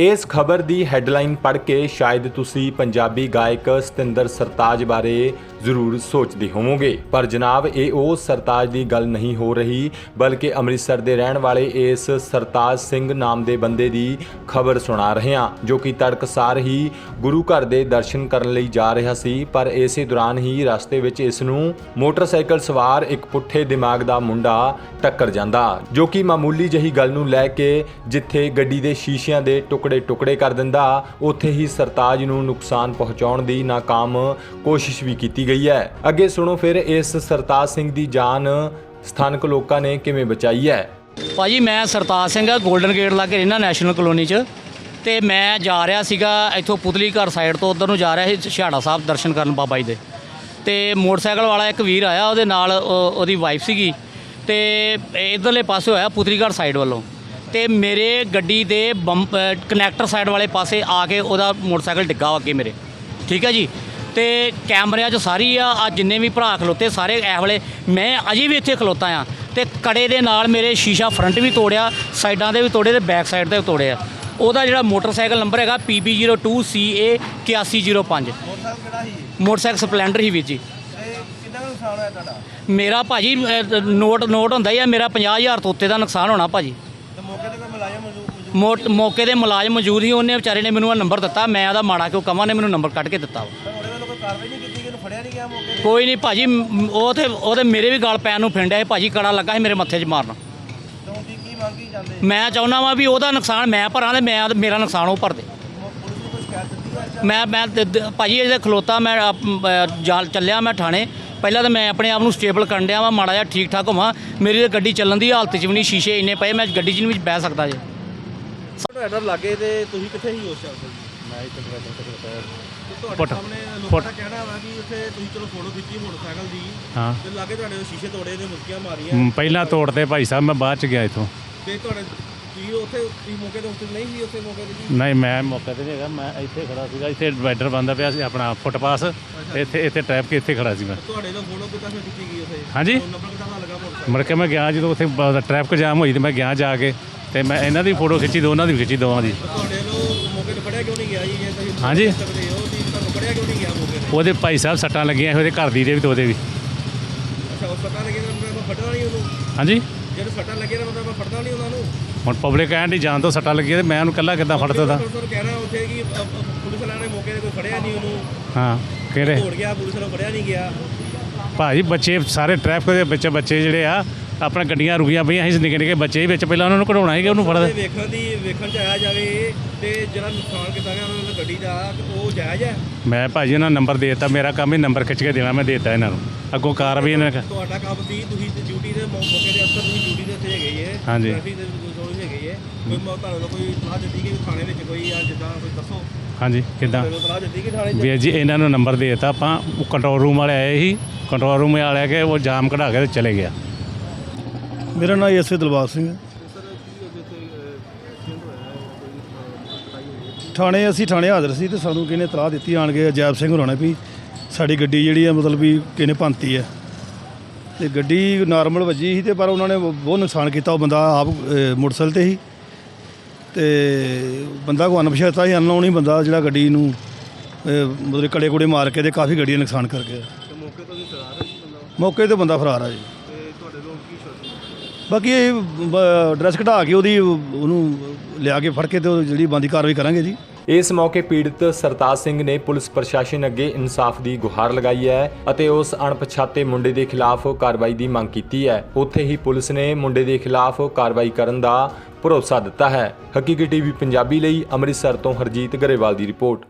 ਇਸ ਖਬਰ ਦੀ ਹੈਡਲਾਈਨ ਪੜ੍ਹ ਕੇ ਸ਼ਾਇਦ ਤੁਸੀਂ ਪੰਜਾਬੀ ਗਾਇਕ ਸਤਿੰਦਰ ਸਰਤਾਜ ਬਾਰੇ ਜ਼ਰੂਰ ਸੋਚਦੇ ਹੋਵੋਗੇ। ਪਰ ਜਨਾਬ, ਇਹ ਉਹ ਸਰਤਾਜ ਦੀ ਗੱਲ ਨਹੀਂ ਹੋ ਰਹੀ, ਬਲਕਿ ਅੰਮ੍ਰਿਤਸਰ ਦੇ ਰਹਿਣ ਵਾਲੇ ਇਸ ਸਰਤਾਜ ਸਿੰਘ ਨਾਮ ਦੇ ਬੰਦੇ ਦੀ ਖਬਰ ਸੁਣਾ ਰਹੇ ਹਾਂ, ਜੋ ਕਿ ਤੜਕਸਾਰ ਹੀ ਗੁਰੂ ਘਰ ਦੇ ਦਰਸ਼ਨ ਕਰਨ ਲਈ ਜਾ ਰਿਹਾ ਸੀ, ਪਰ ਇਸੇ ਦੌਰਾਨ ਹੀ ਰਸਤੇ ਵਿੱਚ ਇਸ ਨੂੰ ਮੋਟਰਸਾਈਕਲ ਸਵਾਰ ਇੱਕ ਪੁੱਠੇ ਦਿਮਾਗ ਦਾ ਮੁੰਡਾ ਟੱਕਰ ਜਾਂਦਾ, ਜੋ ਕਿ ਮਾਮੂਲੀ ਜਹੀ ਗੱਲ ਨੂੰ ਲੈ ਕੇ ਜਿੱਥੇ ਗੱਡੀ ਦੇ ਸ਼ੀਸ਼ਿਆਂ ਦੇ ਟੁਕੜੇ ਟੁਕੜੇ ਕਰ ਦਿੰਦਾ। ਉੱਥੇ ਹੀ ਸਰਤਾਜ ਨੂੰ ਨੁਕਸਾਨ ਪਹੁੰਚਾਉਣ ਦੀ ਨਾਕਾਮ ਕੋਸ਼ਿਸ਼ ਵੀ ਕੀਤੀ ਗਈ ਹੈ। ਅੱਗੇ ਸੁਣੋ ਫਿਰ ਇਸ ਸਰਤਾਜ ਸਿੰਘ ਦੀ ਜਾਨ ਸਥਾਨਕ ਲੋਕਾਂ ਨੇ ਕਿਵੇਂ ਬਚਾਈ ਹੈ। ਭਾਜੀ, ਮੈਂ Sartaj Singh golden golden gate ਲਾਗੇ ਰਹਿਣਾ ਨੈਸ਼ਨਲ ਕਲੋਨੀ 'ਚ। ਤੇ ਮੈਂ ਜਾ ਰਿਹਾ ਸੀਗਾ ਇੱਥੋਂ ਪੁਤਲੀ ਘਰ ਸਾਈਡ ਤੋਂ, ਉਧਰ ਨੂੰ ਜਾ ਰਿਹਾ ਸੀ ਛਿਹਾੜਾ ਸਾਹਿਬ ਦਰਸ਼ਨ ਕਰਨ ਬਾਬਾ ਜੀ ਦੇ। ਤੇ ਮੋਟਰਸਾਈਕਲ ਵਾਲਾ ਇੱਕ ਵੀਰ ਆਇਆ, ਉਹਦੇ ਨਾਲ ਉਹਦੀ ਵਾਈਫ ਸੀਗੀ। ਤੇ ਇਧਰਲੇ ਪਾਸੇ ਹੋਇਆ ਪੁਤਲੀ ਘਰ ਸਾਈਡ ਵੱਲੋਂ। ਤੇ ਮੇਰੇ ਗੱਡੀ ਦੇ ਬੰਪ ਕਨੈਕਟਰ ਸਾਈਡ ਵਾਲੇ ਪਾਸੇ ਆ ਕੇ ਉਹਦਾ ਮੋਟਰਸਾਈਕਲ ਡਿੱਗਾ ਅੱਗੇ ਮੇਰੇ। ਠੀਕ ਹੈ ਜੀ? ਤੇ ਕੈਮਰਿਆਂ 'ਚ ਸਾਰੀ ਆ ਆ ਜਿੰਨੇ ਵੀ ਭਰਾ ਖਲੋਤੇ ਸਾਰੇ ਇਹ ਵੇਲੇ ਮੈਂ ਅਜੇ ਵੀ ਇੱਥੇ ਖਲੋਤਾ ਆ। ਤੇ ਕੜੇ ਦੇ ਨਾਲ ਮੇਰੇ ਸ਼ੀਸ਼ਾ ਫਰੰਟ ਵੀ ਤੋੜਿਆ ਸਾਈਡਾਂ ਦੇ ਵੀ ਤੋੜੇ ਤੇ ਬੈਕ ਸਾਈਡ ਤੇ ਵੀ ਤੋੜਿਆ। ਉਹਦਾ ਜਿਹੜਾ ਮੋਟਰਸਾਈਕਲ ਨੰਬਰ ਹੈਗਾ PB02CA 8105 ਮੋਟਰਸਾਈਕਲ ਕਿਹੜਾ ਸੀ ਮੋਟਰਸਾਈਕਲ ਸਪਲੈਂਡਰ ਹੀ ਵੀਰ ਜੀ। ਮੇਰਾ ਭਾਜੀ ਨੋਟ ਨੋਟ ਹੁੰਦਾ ਹੀ ਆ ਮੇਰਾ 50000 ਤੋਂ ਉੱਤੇ ਦਾ ਨੁਕਸਾਨ ਹੋਣਾ ਭਾਜੀ। ਮੋਟ ਮੌਕੇ ਦੇ ਮੁਲਾਜ਼ਮ ਮੌਜੂਦ ਸੀ ਉਹਨੇ ਵਿਚਾਰੇ ਨੇ ਮੈਨੂੰ ਆ ਨੰਬਰ ਦਿੱਤਾ ਮੈਂ ਉਹਦਾ ਮਾੜਾ ਕਿਉਂ ਕਵਾਂ ਨੇ ਮੈਨੂੰ ਨੰਬਰ ਕੱਢ ਕੇ ਦਿੱਤਾ ਵਾ। ਉਹਦੇ ਕੋਈ ਨਹੀਂ ਭਾਜੀ ਮ- ਉਹ ਤੇ ਉਹ ਤੇ ਮੇਰੇ ਵੀ ਗਲ ਪੈਣ ਨੂੰ ਫਿੰਡਿਆ ਭਾਜੀ ਕੜਾ ਲੱਗਾ ਸੀ ਮੇਰੇ ਮੱਥੇ 'ਚ ਮਾਰਨ। ਮੈਂ ਚਾਹੁੰਦਾ ਵਾਂ ਵੀ ਉਹਦਾ ਨੁਕਸਾਨ ਮੈਂ ਭਰਾਂ ਤੇ ਮੈਂ ਮੇਰਾ ਨੁਕਸਾਨ ਉਹ ਭਰ ਦੇ ਪੁਲਿਸ ਨੂੰ ਕੋਈ ਸ਼ਿਕਾਇਤ ਦਿੱਤੀ ਹੈ ਅੱਛਾ ਮੈਂ ਮੈਂ ਭਾਜੀ ਇਹਦੇ ਖਲੋਤਾ ਮੈਂ ਆਪ- ਅਹ ਜਾਲ ਚੱਲਿਆ ਮੈਂ ਥਾਣੇ। ਪਹਿਲਾਂ ਤਾਂ ਮੈਂ ਆਪਣੇ ਆਪ ਨੂੰ ਸਟੇਬਲ ਕਰਨ ਡਿਆ ਵਾਂ ਮਾੜਾ ਜਿਹਾ ਠੀਕ ਠਾਕ ਹੋਵਾਂ। ਮੇਰੀ ਤਾਂ ਗੱਡੀ ਚੱਲਣ ਦੀ ਹਾਲਤ 'ਚ ਵੀ ਨਹੀਂ ਸ਼ੀਸ਼ੇ ਇੰਨੇ ਪਏ ਮੈਂ ਗੱਡੀ 'ਚ ਨਹੀਂ ਬਹਿ ਸਕਦਾ ਜੇ। ਤੁਹਾਡਾ ਲੱਗੇ ਤੇ ਤੁਸੀਂ ਕਿੱਥੇ ਸੀ ਉਸ ਟਾਈਮ ਮੈਂ ਇੱਥੇ ਬੈਠਾ ਸਕਦਾ ਤੁਹਾਡੇ ਪੁੱਟ- ਸਾਹਮਣੇ ਲੋਕਾਂ ਪੁੱਟ। ਦਾ ਕਹਿਣਾ ਵਾ ਕਿ ਉੱਥੇ ਤੁਸੀਂ ਚਲੋ ਫੋਟੋ ਖਿੱਚੀ ਮੋਟਰਸਾਈਕਲ ਦੀ। ਹਾਂ। ਤੇ ਲਾਗੇ ਤੁਹਾਡੇ ਸ਼ੀਸ਼ੇ ਤੋੜੇ ਤੇ ਮੁਸਕੀਆਂ ਮਾਰੀਆਂ। ਹਮ, ਪਹਿਲਾਂ ਤੋੜਦੇ ਭਾਈ ਸਾਹਿਬ ਮੈਂ ਬਾਅਦ ਚ ਗਿਆ ਇਥੋਂ। ਤੇ ਤੁਹਾਡੇ ਉੱਥੇ ਮੌਕੇ ਤੇ ਨਹੀਂ ਸੀ ਉੱਥੇ ਮੌਕੇ ਤੇ ਜੀ? ਨਹੀਂ ਮੈਂ ਮੌਕੇ ਤੇ ਨਹੀਂ ਹੈਗਾ ਮੈਂ ਇੱਥੇ ਖੜਾ ਸੀਗਾ ਇੱਥੇ ਡਿਵਾਈਡਰ ਬੰਦਾ ਪਿਆ ਸੀ ਆਪਣਾ ਫੁੱਟਪਾਸ ਇੱਥੇ ਇੱਥੇ ਟ੍ਰੈਫਿਕ ਇੱਥੇ ਖੜਾ ਸੀ ਮੈਂ। ਤੁਹਾਡੇ ਨਾਲ ਫੋਟੋ ਕਿੱਦਾਂ ਫਿਰ ਗਈ ਉੱਥੇ? ਹਾਂਜੀ? ਨੰਬਰ ਕਿੱਦਾਂ ਲੱਗਾ ਮੋਟਰਸਾਈਕਲ ਮੁੜ ਕੇ ਮੈਂ ਗਿਆ ਜਦੋਂ ਉੱਥੇ ਟ੍ਰੈਫਿਕ ਜਾਮ ਹੋਈ ਤੇ ਮੈਂ ਗਿਆ ਜਾ ਕੇ ਤੇ ਮੈਂ ਇਹਨਾਂ ਦੀ ਫੋਟੋ ਖਿੱਚੀ ਦੋਨਾਂ ਦੀ ਵੀ ਖਿੱਚੀ ਦੋਵਾਂ ਦੀ। ਤੁਹਾਡੇ ਨੂੰ ਮੌਕੇ ਤੇ ਫੜਿਆ ਕਿਉਂ ਨਹੀਂ ਗਿਆ ਜੀ? ਜੇ ਤੁਸੀਂ ਹਾਂਜੀ। ਤੁਹਾਨੂੰ ਫੜਿਆ ਕਿਉਂ ਨਹੀਂ ਗਿਆ ਮੌਕੇ ਤੇ? ਉਹਦੇ ਭਾਈ ਸਾਹਿਬ ਸੱਟਾਂ ਲੱਗੀਆਂ ਉਹਦੇ ਘਰ ਦੀ ਦੇ ਵੀ ਤੇ ਉਹਦੇ ਵੀ। ਅੱਛਾ ਉਹ ਸੱਟਾਂ ਲੱਗੇ ਤਾਂ ਮੈਂ ਫੜਨਾ ਨਹੀਂ ਉਹਨੂੰ? ਹਾਂਜੀ? ਜਦੋਂ ਸੱਟਾਂ ਲੱਗੇ ਤਾਂ ਮੈਂ ਫੜਨਾ ਨਹੀਂ ਉਹਨਾਂ ਨੂੰ? ਹੁਣ ਪਬਲਿਕ ਕਹਿਣ ਦੀ ਜਾਨ ਤੋਂ ਸੱਟਾਂ ਲੱਗੀਆਂ ਤੇ ਮੈਂ ਉਹਨੂੰ ਕੱਲਾ ਕਿੱਦਾਂ ਫੜ ਸਕਦਾ ਪੁਲਿਸ ਨੂੰ ਕਹਿਣਾ ਉੱਥੇ ਕਿ ਅ, ਅ, ਪੁਲਿਸ ਵਾਲਿਆਂ ਨੇ ਮੌਕੇ ਤੇ ਕੋਈ ਫੜਿਆ ਨਹੀਂ ਉਹਨੂੰ। ਹਾਂ ਕਿਹੜੇ? ਦੌੜ ਗਿਆ ਪੁਲਿਸ ਨੂੰ ਫੜਿਆ ਨਹੀਂ ਗਿਆ। ਭਾਜੀ ਬੱਚੇ ਸਾਰੇ ਟ੍ਰੈਫਿਕ ਦੇ ਵਿੱਚ ਬੱਚੇ ਜਿਹੜੇ ਆ ਆਪਣਾ ਗੱਡੀਆਂ ਰੁਕੀਆਂ ਪਈਆਂ ਸੀ ਨਿੱਕੇ ਨਿੱਕੇ ਬੱਚੇ ਵਿੱਚ ਪਹਿਲਾਂ ਉਹਨਾਂ ਨੂੰ ਕਢਾਉਣਾ ਸੀਗਾ ਉਹਨੂੰ ਤੇ ਫੜਦਾ ਵੇਖਣ ਦੀ ਵੇਖਣ ਚ ਆਇਆ ਜਾਵੇ ਤੇ ਜਿਹੜਾ ਨੁਕਸਾਨ ਕੀਤਾ ਗਿਆ ਉਹਨਾਂ ਗੱਡੀ ਦਾ ਤੇ ਉਹ ਜਾਇਜ਼ ਹੈ? ਮੈਂ ਭਾਜੀ ਉਹਨਾਂ ਨੰਬਰ ਦੇ ਦਿੱਤਾ ਮੇਰਾ ਕੰਮ ਹੀ ਨੰਬਰ ਖਿੱਚ ਕੇ ਦੇਣਾ ਮੈਂ ਦੇ ਦਿੱਤਾ ਇਹਨਾਂ ਨੂੰ। ਅੱਗੋਂ ਕਾਰ ਵੀ ਇਹਨਾਂ ਨੇ ਤੁਹਾਡਾ ਕੰਮ ਸੀ ਤੁਸੀਂ ਡਿਊਟੀ ਦੇ ਮੌਕੇ ਦੇ ਅਫਸਰ ਤੁਸੀਂ ਡਿਊਟੀ ਦੇ ਉੱਤੇ ਹੈਗੇ ਜੇ। ਹਾਂਜੀ। ਟ੍ਰੈਫਿਕ ਦੇ ਕੋਲ ਹੈਗੇ ਜੇ। ਕੋਈ ਤੁਹਾਨੂੰ ਕੋਈ ਸਲਾਹ ਦਿੱਤੀ ਕਿ ਥਾਣੇ ਵਿੱਚ ਕੋਈ ਆ ਜਿੱਦਾਂ ਕੋਈ ਦੱਸੋ? ਹਾਂਜੀ ਕਿੱਦਾਂ? ਤੁਹਾਨੂੰ ਸਲਾਹ ਦਿੱਤੀ ਕਿ ਥਾਣੇ 'ਚ? ਵੀ ਜੀ ਇਹਨਾਂ ਨੂੰ ਨੰਬਰ ਦੇ ਦਿੱਤਾ ਆਪਾਂ ਕੰਟਰੋਲ ਰੂਮ ਵਾਲੇ ਆਏ ਸੀ। ਕੰਟਰੋਲ ਰੂਮ ਵਾਲੇ ਆ ਕੇ ਉਹ ਜਾਮ ਕਢਾ ਕੇ ਤੇ ਚਲੇ ਗਿਆ। ਮੇਰਾ ਨਾਮ ਐਸਏ ਦਿਲਬਾਗ ਸਿੰਘ ਹੈ। ਥਾਣੇ ਅਸੀਂ ਥਾਣੇ ਹਾਜ਼ਰ ਸੀ ਤੇ ਸਾਨੂੰ ਕਿਹਨੇ ਤਲਾਹ ਦਿੱਤੀ ਆਣ ਕੇ ਅਜੈਬ ਸਿੰਘ ਨੇ ਵੀ ਸਾਡੀ ਗੱਡੀ ਜਿਹੜੀ ਆ ਮਤਲਬ ਵੀ ਕਿਹਨੇ ਭੰਤੀ ਹੈ। ਤੇ ਗੱਡੀ ਨਾਰਮਲ ਵੱਜੀ ਸੀ ਤੇ ਪਰ ਉਹਨਾਂ ਨੇ ਬਹੁਤ ਨੁਕਸਾਨ ਕੀਤਾ ਉਹ ਬੰਦਾ ਆਪ ਮੋਟਰਸਾਈਕਲ ਤੇ ਸੀ। ਤੇ ਬੰਦਾ ਕੋ ਅਣਪਛਾਤਾ ਸੀ ਅਨਨੋਨ ਹੀ ਬੰਦਾ ਜਿਹੜਾ ਗੱਡੀ ਨੂੰ ਮਤਲਬ ਕੜੇ ਕੁੜੇ ਮਾਰ ਕੇ ਤੇ ਕਾਫੀ ਗੱਡੀ ਨੁਕਸਾਨ ਕਰ ਗਿਆ। ਮੌਕੇ ਤੋਂ ਵੀ ਫਰਾਰ ਹੈ ਮੌਕੇ ਤੇ ਬੰਦਾ ਫਰਾਰ ਆ ਜੀ ਤੇ ਤੁਹਾਡੇ ਲੋਕ ਕੀ ਸੋਚਦੇ ਬਾਕੀ ਇਹ ਐਡਰੈਸ ਘਟਾ ਕੇ ਉਹਦੀ, ਉਹਨੂੰ ਲਿਆ ਕੇ ਫੜ ਕੇ ਤੇ ਜਿਹੜੀ ਬੰਦੀ ਕਾਰਵਾਈ ਕਰਾਂਗੇ ਜੀ। ਇਸ ਮੌਕੇ ਪੀੜਤ ਸਰਤਾਜ ਸਿੰਘ ਨੇ ਪੁਲਿਸ ਪ੍ਰਸ਼ਾਸਨ ਅੱਗੇ ਇਨਸਾਫ ਦੀ ਗੁਹਾਰ ਲਗਾਈ ਹੈ ਅਤੇ ਉਸ ਅਣਪਛਾਤੇ ਮੁੰਡੇ ਦੇ ਖਿਲਾਫ ਕਾਰਵਾਈ ਦੀ ਮੰਗ ਕੀਤੀ ਹੈ। ਉੱਥੇ ਹੀ ਪੁਲਿਸ ਨੇ ਮੁੰਡੇ ਦੇ ਖਿਲਾਫ ਕਾਰਵਾਈ ਕਰਨ ਦਾ ਭਰੋਸਾ ਦਿੱਤਾ ਹੈ। ਹਕੀਕੀ ਟੀਵੀ ਪੰਜਾਬੀ ਲਈ ਅੰਮ੍ਰਿਤਸਰ ਤੋਂ ਹਰਜੀਤ ਗਰੇਵਾਲ ਦੀ ਰਿਪੋਰਟ।